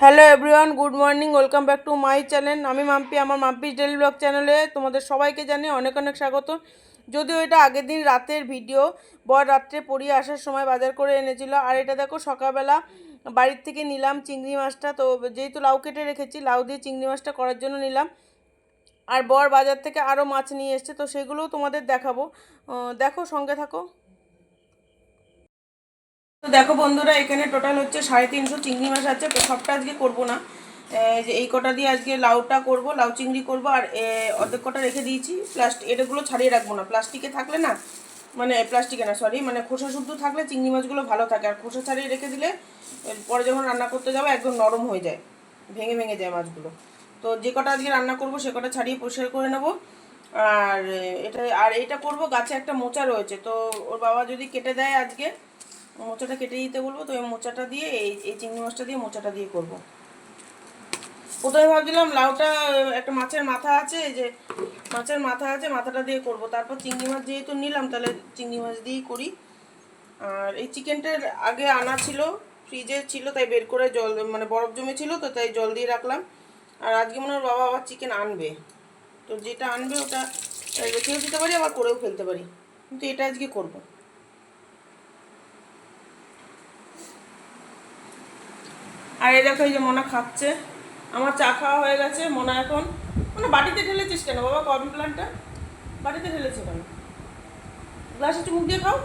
Hello everyone, good morning, welcome back to my channel. আমি মাম্পি, আমার Mampi daily blog চ্যানেলে তোমাদের সবাইকে জানিয়ে অনেক অনেক স্বাগত। যদিও এটা আগের দিন রাতের ভিডিও, বর রাত্রে পড়িয়ে আসার সময় বাজার করে এনেছিল। আর এটা দেখো সকালবেলা বাড়ির থেকে নিলাম চিংড়ি মাছটা। তো যেহেতু লাউ কেটে রেখেছি, লাউ দিয়ে চিংড়ি মাছটা করার জন্য নিলাম। আর বর বাজার থেকে আরও মাছ নিয়ে এসছে, তো সেগুলোও তোমাদের দেখাবো। দেখো সঙ্গে থাকো। তো দেখো বন্ধুরা, এখানে টোটাল হচ্ছে সাড়ে তিনশো চিংড়ি মাছ আছে সবটা আজকে করব না। যে এই কটা দিয়ে আজকে লাউটা করব, লাউ চিংড়ি করব, আর অর্ধেক কটা রেখে দিয়েছি। প্লাস্টিক এটাগুলো ছাড়িয়ে রাখব না। প্লাস্টিকে থাকলে না মানে প্লাস্টিকে না সরি মানে খোসা শুদ্ধ থাকলে চিংড়ি মাছগুলো ভালো থাকে। আর খোসা ছাড়িয়ে রেখে দিলে পরে যখন রান্না করতে যাব, একদম নরম হয়ে যায়। ভেঙে ভেঙে যায় মাছগুলো। তো যে কটা আজকে রান্না করব, সে কটা ছাড়িয়ে পরিষ্কার করে নেব। আর এটা, আর এইটা করব, গাছে একটা মোচা রয়েছে। তো ওর বাবা যদি কেটে দেয় আজকে মোচাটা কেটে দিতে বলব, তো এই মোচাটা দিয়ে, এই এই চিংড়ি মাছটা দিয়ে মোচাটা দিয়ে করব। প্রথমে ভাবছিলাম লাউটা, একটা মাছের মাথা আছে যে মাছের মাথা আছে, মাথাটা দিয়ে করব। তারপর চিংড়ি মাছ যেহেতু নিলাম, তাহলে চিংড়ি মাছ দিয়েই করি। আর এই চিকেনটার আগে আনা ছিল, ফ্রিজে ছিল, তাই বের করে জল মানে বরফ জমে ছিল তো তাই জল দিয়ে রাখলাম। আর আজকে মনে হয় বাবা আবার চিকেন আনবে। তো যেটা আনবে ওটা রেখেও দিতে পারি, আবার করেও ফেলতে পারি। কিন্তু এটা আজকে করব। আর এই দেখো এই যে মোনা খাচ্ছে। আমার চা খাওয়া হয়ে গেছে মোনা এখন। মানে বাটিতে ঢেলেছিস কেন? বাবা কফি প্লান্টটা বাটিতে ঢেলেছে কেন? গ্লাসে চুমুক দিয়ে খাও।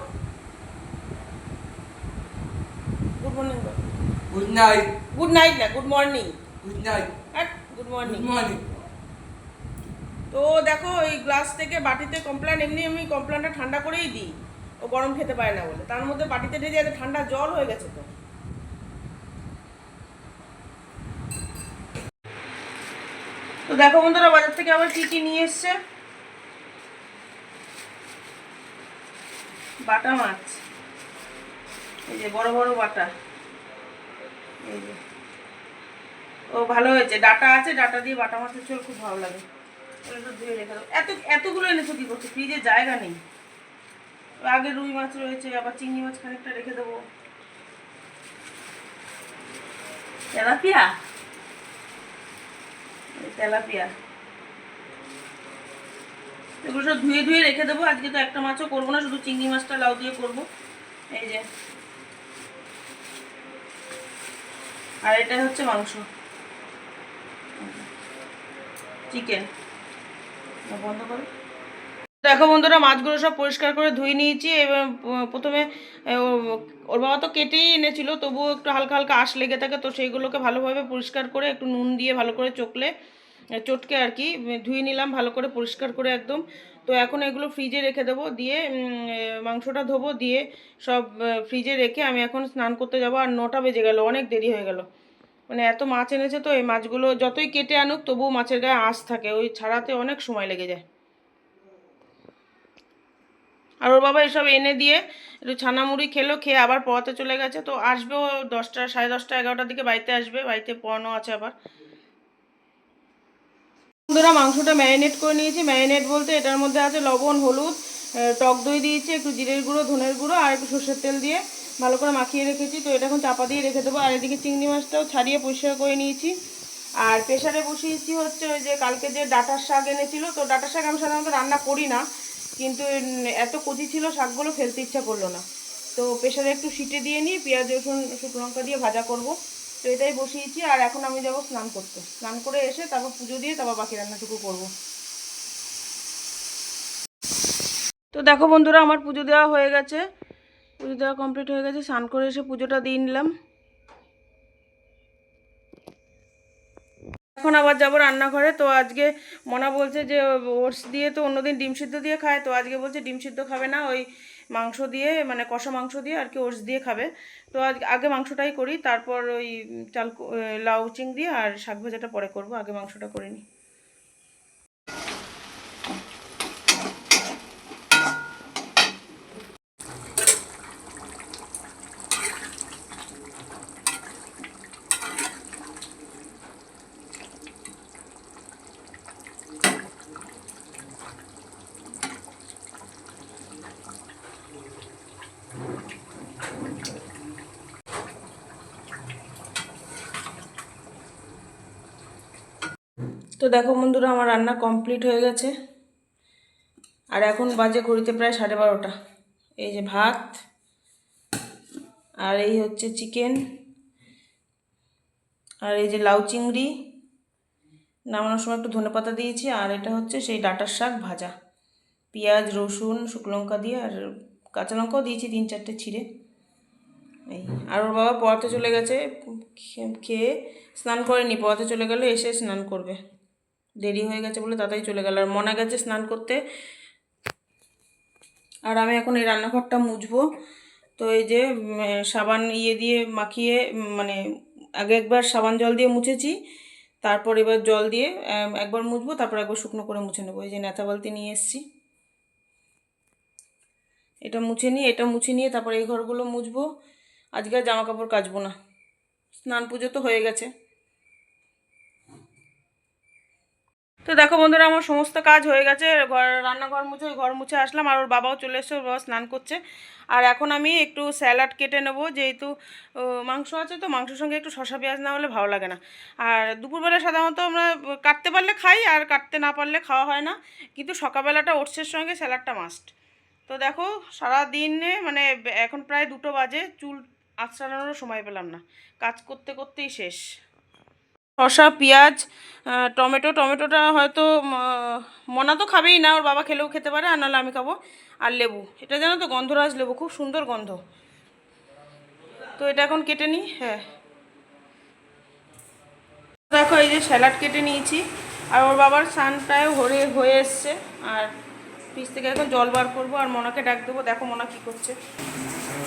Good morning good night good night না গুড মর্নিং গুড নাইট হ্যাঁ গুড মর্নিং Good morning. তো দেখো এই গ্লাস থেকে বাটিতে কমপ্লেন এমনি আমি কমপ্লেনটা ঠান্ডা করেই দিই। ও গরম খেতে পারে না বলে। তার মধ্যে বাটিতে ঢেলে ঠান্ডা জল হয়ে গেছে তো। তো দেখো বন্ধুরা, বাজার থেকে আবার কি কি নিয়ে এসছে? বাটা মাছ। এই যে বড় বড় বাটা। এই যে। ও, ভালো হয়েছে। ডাটা আছে, ডাটা দিয়ে বাটা মাছের ঝোল খুব ভালো লাগে। ধুয়ে রেখে দেবো এত, এতগুলো এনেছো কি করছ? ফ্রিজে জায়গা নেই। আগে রুই মাছ রয়েছে, আবার চিংড়ি মাছ খানিকটা রেখে দেবো। তেলাপিয়া? তেলাপিয়া। এগুলো সব ধুয়ে ধুয়ে রেখে দেবো। আজকে তো একটা মাছও করব না, শুধু চিংড়ি মাছটা লাউ দিয়ে করব। এই যে। আর এটা হচ্ছে মাংস। চিকেন। বন্ধ করো। দেখো বন্ধুরা, মাছগুলো সব পরিষ্কার করে ধুয়ে নিয়েছি এবার প্রথমে ওর বাবা তো কেটেই এনেছিল, তবুও একটু হালকা হালকা আঁশ লেগে থাকে, তো সেইগুলোকে ভালোভাবে পরিষ্কার করে, একটু নুন দিয়ে ভালো করে চকলে চটকে আর কি ধুয়ে নিলাম, ভালো করে পরিষ্কার করে একদম। তো এখন এগুলো ফ্রিজে রেখে দেবো, দিয়ে মাংসটা ধোবো, দিয়ে সব ফ্রিজে রেখে আমি এখন স্নান করতে যাব, আর নটা বেজে গেল, অনেক দেরি হয়ে গেল। মানে এত মাছ এনেছে তো, এই মাছগুলো যতই কেটে আনুক, তবুও মাছের গায়ে আঁশ থাকে, ওই ছাড়াতে অনেক সময় লেগে যায়। আর ওর বাবা এসব এনে দিয়ে একটু ছানা মুড়ি খেলো, খেয়ে আবার পড়াতে চলে গেছে। তো আসবে ও দশটা, সাড়ে দশটা, এগারোটার দিকে বাড়িতে আসবে, বাড়িতে পড়ানো আছে আবার। বন্ধুরা, মাংসটা ম্যারিনেট করে নিয়েছি। ম্যারিনেট বলতে এটার মধ্যে আছে লবণ, হলুদ টক দই দিয়েছি, একটু জিরের গুঁড়ো, ধনের গুঁড়ো আর একটু সর্ষের তেল দিয়ে ভালো করে মাখিয়ে রেখেছি। তো এটা এখন চাপা দিয়ে রেখে দেবো। আর এদিকে চিংড়ি মাছটাও ছাড়িয়ে পরিষ্কার করে নিয়েছি। আর প্রেশারে বসিয়েছি হচ্ছে ওই যে কালকে যে ডাটার শাক এনেছিল, তো ডাটার শাক আমি সাধারণত রান্না করি না। কিন্তু এত কচি ছিল শাকগুলো ফেলতে ইচ্ছা করল না। তো প্রেশারে একটু সিটে দিয়ে নিয়ে পেঁয়াজ, রসুন, শুকনো লঙ্কা দিয়ে ভাজা করব। তো এটাই বসিয়েছি, আর এখন আমি যাব স্নান করতে। স্নান করে এসে তারপর পুজো দিয়ে তারপর বাকি রান্নাটুকু করব। তো দেখো বন্ধুরা, আমার পুজো দেওয়া হয়ে গেছে। পুজো দেওয়া কমপ্লিট হয়ে গেছে, স্নান করে এসে পুজোটা দিয়ে নিলাম। এখন আবার যাব রান্নাঘরে। তো আজকে মনা বলছে যে, ওটস দিয়ে তো অন্যদিন ডিম সিদ্ধ দিয়ে খায়। তো আজকে বলছে ডিম সিদ্ধ খাবে না, ওই মাংস দিয়ে মানে কষা মাংস দিয়ে আর কি ওটস দিয়ে খাবে। তো আজ, আগে মাংসটাই করি, তারপর ওই চাল লাউ চিং দিয়ে আর শাক ভাজাটা পরে করব। আগে মাংসটা করে নিই। তো দেখো বন্ধুরা, আমার রান্না কমপ্লিট হয়ে গেছে। আর এখন বাজে ঘড়িতে প্রায় সাড়ে বারোটা। এই যে ভাত, আর এই হচ্ছে চিকেন আর এই যে লাউ চিংড়ি। নামানোর সময় একটু ধনেপাতা দিয়েছি, আর এটা হচ্ছে সেই ডাঁটার শাক ভাজা। পেঁয়াজ, রসুন, শুকনো লঙ্কা দিয়ে, আর কাঁচা লঙ্কাও দিয়েছি তিন চারটে ছিঁড়ে। এই, আর ওর বাবা পড়াতে চলে গেছে, খেয়ে স্নান করেনি, পড়াতে চলে গেলে এসে স্নান করবে। দেরি হয়ে গেছে বলে তাড়াতাড়ি চলে গেল। আর মনা গেছে স্নান করতে। আর আমি এখন এই রান্নাঘরটা মুছবো। তো এই যে সাবান ইয়ে দিয়ে মাখিয়ে মানে আগে একবার সাবান জল দিয়ে মুছেছি। তারপর এবার জল দিয়ে একবার মুছবো, তারপর একবার শুকনো করে মুছে নেব। এই যে নেতা বালতি নিয়ে এসেছি। এটা মুছে নিয়ে, এটা মুছে নিয়ে তারপর এই ঘরগুলো মুছবো। আজকে আর জামা কাপড় কাচবো না। স্নান পুজো তো হয়ে গেছে। তো দেখো বন্ধুরা, আমার সমস্ত কাজ হয়ে গেছে। ঘর, রান্নাঘর মুছে ওই ঘর মুছে আসলাম। আর ওর বাবাও চলে এসছে, ওর বাবা স্নান করছে। আর এখন আমি একটু স্যালাড কেটে নেব। যেহেতু মাংস আছে তো, মাংসের সঙ্গে একটু শশা পেঁয়াজ না হলে ভালো লাগে না। আর দুপুরবেলা সাধারণত আমরা কাটতে পারলে খাই, আর কাটতে না পারলে খাওয়া হয় না। কিন্তু সকালবেলাটা ওটসের সঙ্গে স্যালাডটা মাস্ট তো দেখো সারা দিনে মানে এখন প্রায় দুটো বাজে, চুল আঁচড়ানোরও সময় পেলাম না। কাজ করতে করতেই শেষ। শসা, পেঁয়াজ টমেটো। টমেটোটা হয়তো মনা তো খাবেই না, ওর বাবা খেলেও খেতে পারে, আর নাহলে আমি খাব আর লেবু। এটা জানো তো, গন্ধরাজ লেবু, খুব সুন্দর গন্ধ। তো এটা এখন কেটে নিই হ্যাঁ। দেখো, এই যে স্যালাড কেটে নিয়েছি, আর ওর বাবার সানটায় হয়ে হয়ে এসছে, আর ফ্রিজ থেকে এখন জল বার করব, আর মনাকে ডাক দেবো, দেখো মনা কী করছে।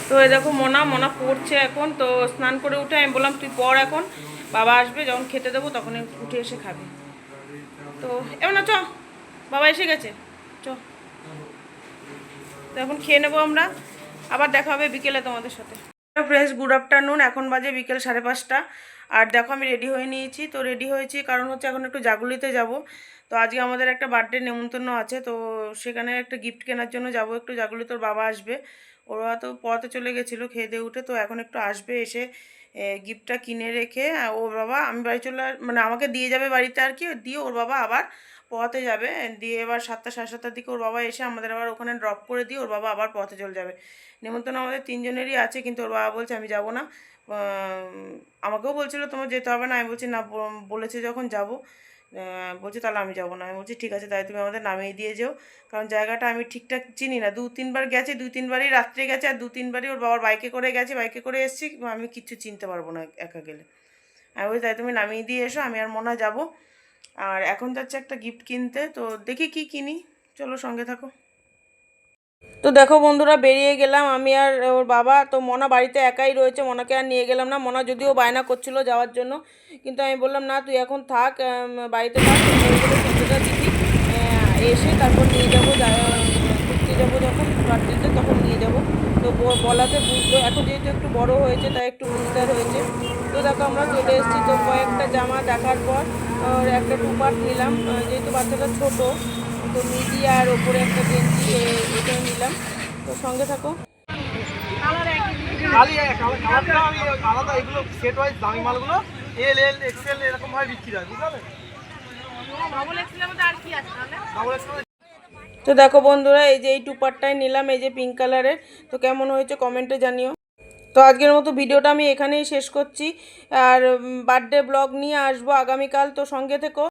তো এই দেখো মনা মনা পড়ছে এখন, তো স্নান করে উঠে আমি বললাম, তুই পড় এখন। বাবা আসবে, যখন খেতে দেবো তখন উঠে এসে খাবে। তো এমন না চ। বাবা এসে গেছে। চ। তো এখন খেয়ে নেব আমরা। আবার দেখা হবে বিকেলে তোমাদের সাথে। ফ্রেন্ডস গুড আফটারনুন এখন বাজে বিকেল সাড়ে পাঁচটা। আর দেখো আমি রেডি হয়ে নিয়েছি। তো রেডি হয়েছি, কারণ হচ্ছে এখন একটু জাগুলিতে যাব। তো আজকে আমাদের একটা বার্থডে নেমন্তন্ন আছে, তো সেখানে একটা গিফট কেনার জন্য যাব একটু। জাগুলি তোর বাবা আসবে। ওরা তো পড়াতে চলে গেছিল খেয়ে দিয়ে উঠে, তো এখন একটু আসবে এসে। গিফটটা কিনে রেখে ওর বাবা আমি বাড়ি চলে মানে আমাকে দিয়ে যাবে বাড়িতে আর কি, দিয়ে ওর বাবা আবার পথে যাবে। দিয়ে এবার সাতটা, সাড়ে সাতটার দিকে ওর বাবা এসে আমাদের আবার ওখানে ড্রপ করে দিয়ে ওর বাবা আবার পথে চলে যাবে। নেমন্তন্ন আমাদের তিনজনেরই আছে, কিন্তু ওর বাবা বলছে, আমি যাব না। আমাকেও বলছিল, তোমার যেতে হবে না। আমি বলছি, না বলেছে যখন যাব। বলছে, তাহলে আমি যাব না। আমি বলছি, ঠিক আছে তাই তুমি আমাদের নামিয়ে দিয়ে যেও। কারণ জায়গাটা আমি ঠিকঠাক চিনি না। দু, তিনবার গেছে, দু, তিনবারই রাত্রে গেছে আর দু, তিনবারই ওর বাবার বাইকে করে গেছে, বাইকে করে এসেছি, আমি কিচ্ছু চিনতে পারব না একা গেলে। আমি বলছি তাই তুমি নামিয়ে দিয়ে এসো, আমি আর মনে যাব। আর এখন যাচ্ছে একটা গিফট কিনতে, তো দেখি কি কিনি। চলো সঙ্গে থাকো। তো দেখো বন্ধুরা, বেরিয়ে গেলাম আমি আর ওর বাবা। তো মনা বাড়িতে একাই রয়েছে, মনাকে আর নিয়ে গেলাম না। মনা যদিও বায়না করছিল যাওয়ার জন্য, কিন্তু আমি বললাম, না, তুই এখন থাক বাড়িতে থাক কিনতেটা দিবি এসে তারপর নিয়ে যাব ঘুরতে যাব যখন বার্থডেতে তখন নিয়ে যাব। তো বলাতে বুঝলো, এখন যেহেতু একটু বড় হয়েছে, তাই একটু বুঝদার হয়েছে। তো দেখো আমরা চলে এসেছি, তো কয়েকটা জামা দেখার পর একটা টু পার্ট নিলাম যেহেতু বাচ্চাটা ছোটো তো মিডি আর ওপরে একটা গেঞ্জি এ- এটা নিলাম। তো সঙ্গে থাকো। খালি কালার কালারটা আমি আলাদা এগুলো সেট ওয়াইজ দামি মালগুলো এল এল এক্সেল এরকম ভাবে বিক্রি হয় বুঝতে পারলে ডাবল এক্সেল তো দেখো বন্ধুরা এই যে এই টু পার্টটাই নিলাম এই যে পিঙ্ক কালারের তো কেমন হয়েছে কমেন্টে জানিও। তো আজকের মতো ভিডিওটা আমি এখানেই শেষ করছি। আর বার্থডে ব্লগ নিয়ে আসব আগামীকাল তো সঙ্গে থেকো।